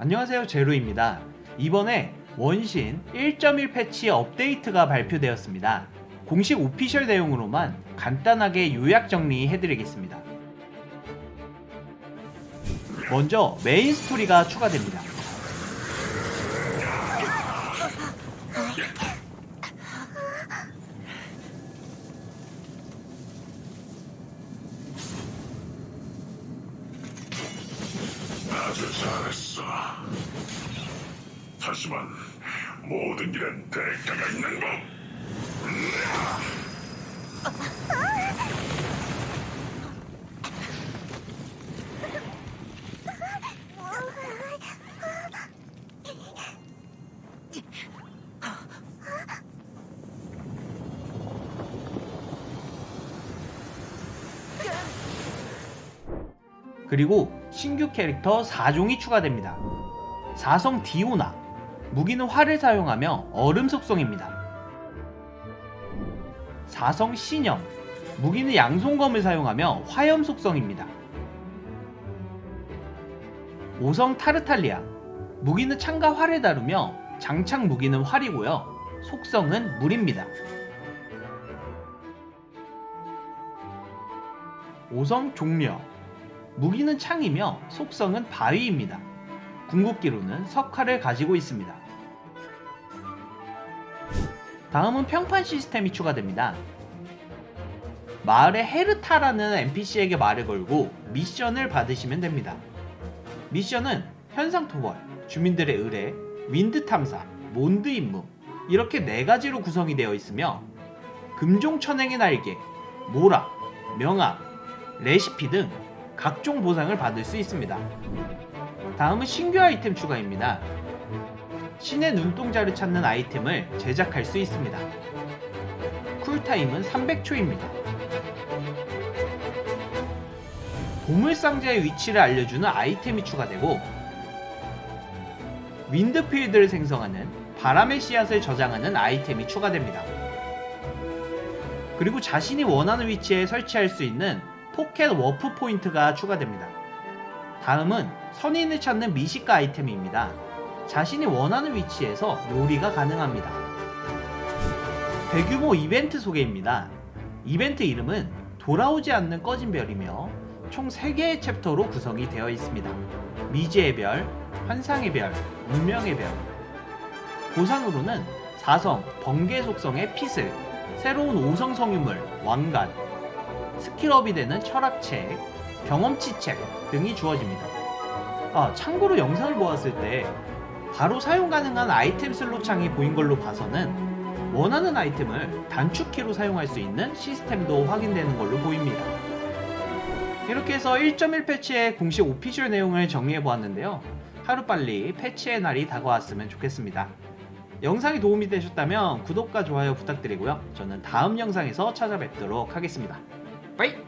안녕하세요 제로입니다. 이번에 원신 1.1 패치 업데이트가 발표되었습니다. 공식 오피셜 내용으로만 간단하게 요약 정리해드리겠습니다. 먼저 메인 스토리가 추가됩니다. 잘했어. 하지만 모든 일엔 대가가 있는 법. 그리고 신규 캐릭터 4종이 추가됩니다. 사성 디오나 무기는 활을 사용하며 얼음 속성입니다. 사성 신형 무기는 양손검을 사용하며 화염 속성입니다. 오성 타르탈리아 무기는 창과 활을 다루며 장착 무기는 활이고요. 속성은 물입니다. 오성 종려 무기는 창이며 속성은 바위입니다. 궁극기로는 석화를 가지고 있습니다. 다음은 평판 시스템이 추가됩니다. 마을의 헤르타라는 NPC에게 말을 걸고 미션을 받으시면 됩니다. 미션은 현상 토벌, 주민들의 의뢰, 윈드 탐사, 몬드 임무 이렇게 네 가지로 구성이 되어 있으며 금종 천행의 날개, 모락, 명암, 레시피 등 각종 보상을 받을 수 있습니다. 다음은 신규 아이템 추가입니다. 신의 눈동자를 찾는 아이템을 제작할 수 있습니다. 쿨타임은 300초입니다. 보물상자의 위치를 알려주는 아이템이 추가되고 윈드필드를 생성하는 바람의 씨앗을 저장하는 아이템이 추가됩니다. 그리고 자신이 원하는 위치에 설치할 수 있는 포켓 워프 포인트가 추가됩니다. 다음은 선인을 찾는 미식가 아이템입니다. 자신이 원하는 위치에서 요리가 가능합니다. 대규모 이벤트 소개입니다. 이벤트 이름은 돌아오지 않는 꺼진 별이며 총 3개의 챕터로 구성이 되어 있습니다. 미지의 별, 환상의 별, 운명의 별. 보상으로는 사성, 번개 속성의 핏을, 새로운 오성 성유물, 왕관, 스킬업이 되는 철학책, 경험치책 등이 주어집니다. 아, 참고로 영상을 보았을 때 바로 사용 가능한 아이템 슬롯 창이 보인 걸로 봐서는 원하는 아이템을 단축키로 사용할 수 있는 시스템도 확인되는 걸로 보입니다. 이렇게 해서 1.1 패치의 공식 오피셜 내용을 정리해 보았는데요. 하루빨리 패치의 날이 다가왔으면 좋겠습니다. 영상이 도움이 되셨다면 구독과 좋아요 부탁드리고요. 저는 다음 영상에서 찾아뵙도록 하겠습니다. 빠이!